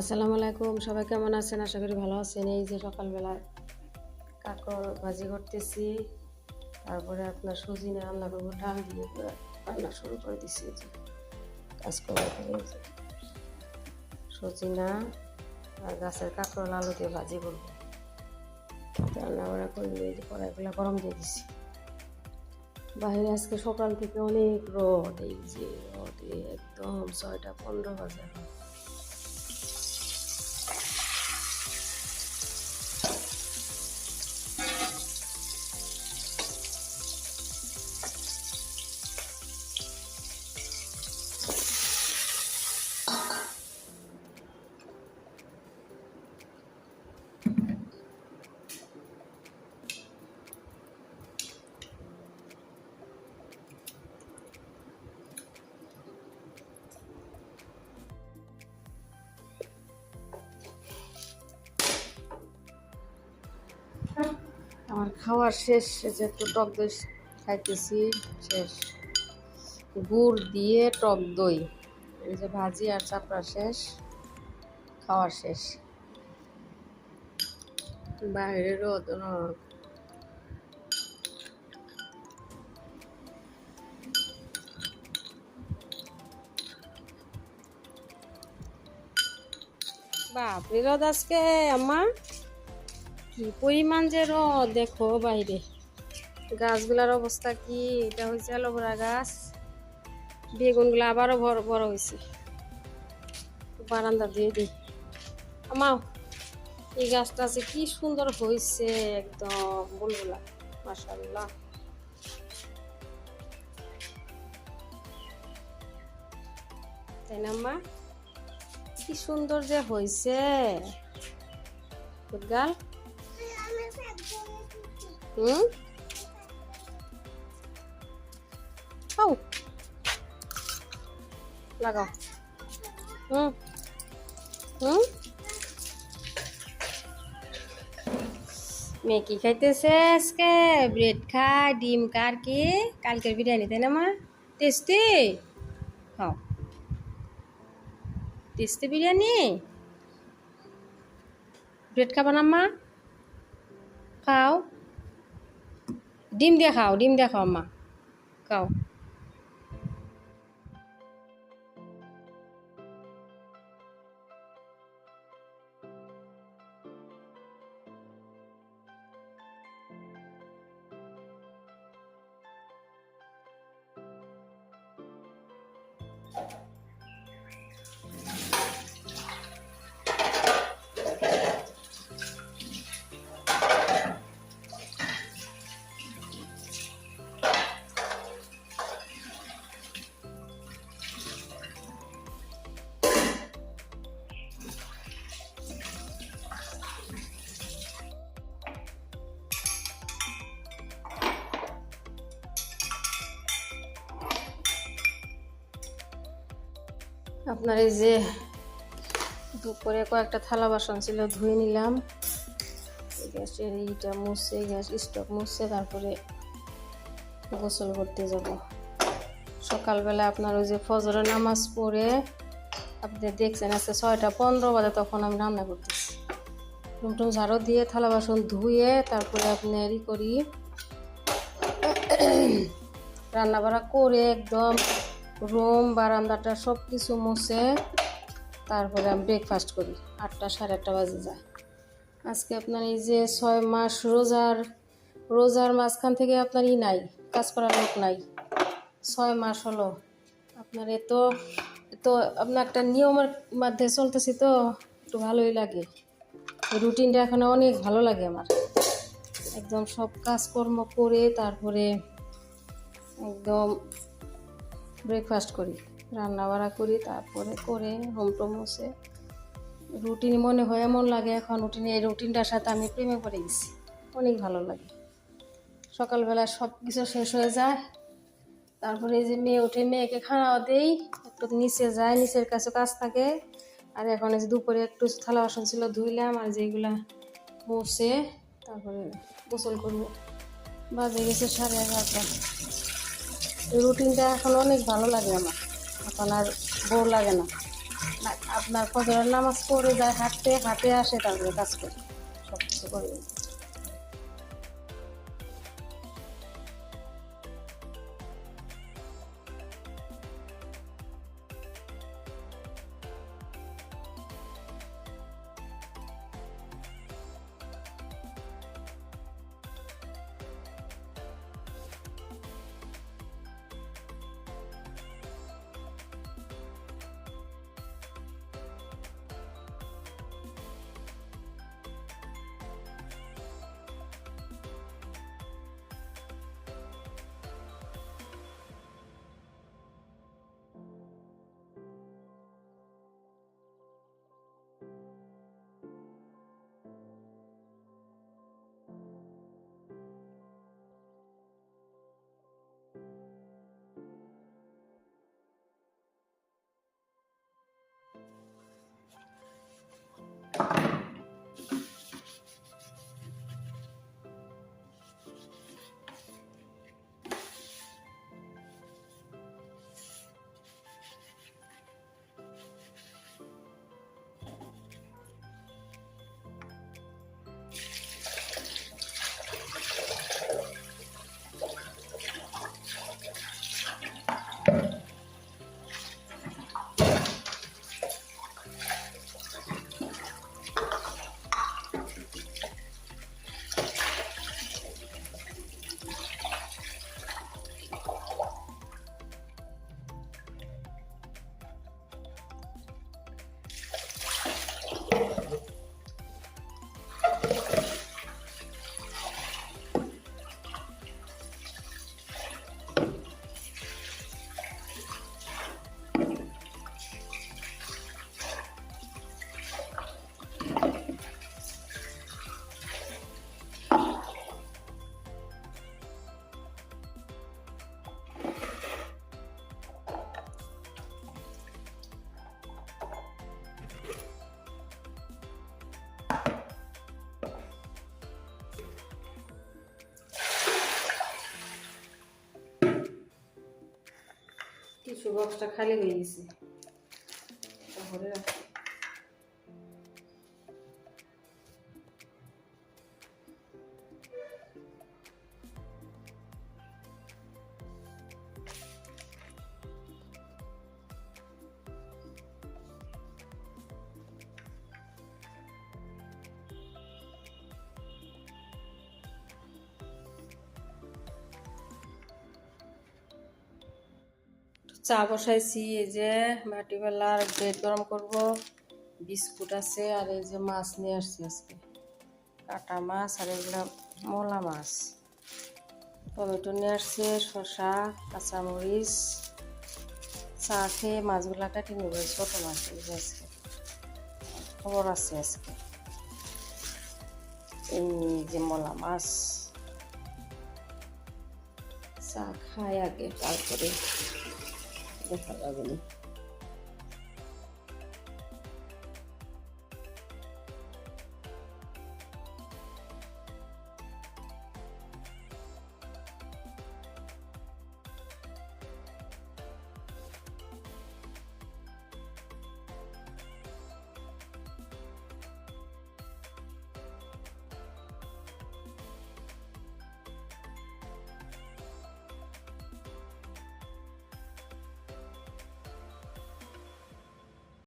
আসসালামু আলাইকুম, সবাই কেমন আছেন? আশা করি ভালো আছেন। এই যে সকালবেলা কাকর ভাজি করতেছি, তারপরে আপনার সুজিনে রান্না করব, ডাল দিয়ে রান্না শুরু করে দিচ্ছি কাজ করে। এই যে সজিনা আর গাছের কাঁকরোল আলু দিয়ে ভাজি করব। রান্না বান্না এই যে কড়াইগুলো গরম দিয়ে দিচ্ছি বাইরে আজকে সকাল থেকে অনেক রোদ, এই যে রোদে একদম ছয়টা পনেরো বাজে। এখন। আমার খাওয়ার শেষ একটু টক দই খাইতেছি, শেষ। গুড় দিয়ে টক দই, এই যে ভাজি আর চাপড়া শেষ, খাওয়ার শেষ। বাইরে রোদ। বাপরে রোদ আজকে, আম্মা। কি পরিমাণ যে রোদ দেখো বাইরে। গাছগুলার অবস্থা কি? এটা হয়েছে অ্যালোভেরা গাছ। বেগুনগুলো আবারও বড় বড় হয়েছে বারান্দা দিয়ে দিই। আমাও এই গাছটা আছে কি সুন্দর হয়েছে একদম বুলবুলা মাসাল্লাহ তাই না মা কি সুন্দর যে হয়েছে গাল হুম খাও লাগাও হুম হুম মেয়ে কি খাইতেছে আজকে। ব্রেড খায় ডিম কার কি। কালকের বিরিয়ানি, তাই না মা? টেস্টি খাও টেস্টি বিরিয়ানি? ব্রেড খাবা না মা? খাও। ডিম দিয়ে খাও ডিম দিয়ে খাও মা খাও। আপনার এই যে দুপুরে কয়েকটা থালা বাসন ছিল, ধুয়ে নিলাম। গ্যাসের এইটা মুছে, গ্যাস স্টক মুছে, তারপরে গোসল করতে যাব। সকালবেলা আপনার ওই যে ফজরের নামাজ পড়ে, আপনি দেখছেন আজকে ছয়টা পনেরো বাজে, তখন আমি রান্না করতেছি। টুমটুম ঝাড়ু দিয়ে থালা বাসন ধুয়ে, তারপরে আপনার ই করি রান্না বাড়া করে একদম রুম, বারান্দাটা সব কিছু মুছে তারপরে আমি ব্রেকফাস্ট করি। আটটা সাড়ে আটটা বাজে যায়। আজকে আপনার এই যে ছয় মাস রোজার রোজার মাঝখান থেকে আপনার ই নাই, কাজ করার লোক নাই। ছয় মাস হলো। আপনার এত তো আপনার একটা নিয়মের মধ্যে চলতেছি তো, একটু ভালোই লাগে। রুটিনটা এখন অনেক ভালো লাগে আমার। একদম সব কাজকর্ম করে তারপরে একদম ব্রেকফাস্ট করি রান্না বাড়া করি, তারপরে করে হোম মুছে রুটিন মনে হয় এমন লাগে এখন রুটিনে এই রুটিনটার সাথে আমি প্রেমে পড়ে গেছি। অনেক ভালো লাগে। সকালবেলা সব কিছু শেষ হয়ে যায়, তারপরে এই যে মেয়ে উঠে মেয়েকে খাওয়া দেই, একটু নিচে যায়, নিচের কাছে কাজ থাকে, আর এখন এই যে দুপুরে একটু থালা বাসন ছিল ধুইলাম, আর যেগুলা মুছে তারপরে গোসল করব। বাজে গেছে সাড়ে এগারোটা। রুটিনটা এখন অনেক ভালো লাগে আমার। এখন আর বোর লাগে না। না, আপনার ফজরের নামাজ পড়ে যায় হাঁটতে হাঁটে আসে তারপরে কাজ করে সব কিছু করি। টিস্যু বক্সটা খালি হয়ে গেছে। তারপরে চা বসাইছি, এই যে মাটি বেলার ব্রেড গরম করব, বিস্কুট আছে আর এই যে মাছ নিয়ে আসছি আজকে। কাটা মাছ আর এগুলো মোলা মাছ। টমেটো নিয়ে আসছে, শসা, কাঁচামরিচ। চা খেয়ে মাছগুলা কাটি নেব ছোটো মাছ আজকে। খবর আছে আজকে। এই যে মোলা মাছ। চা খাই আগে, তারপরে দেখা যাবে না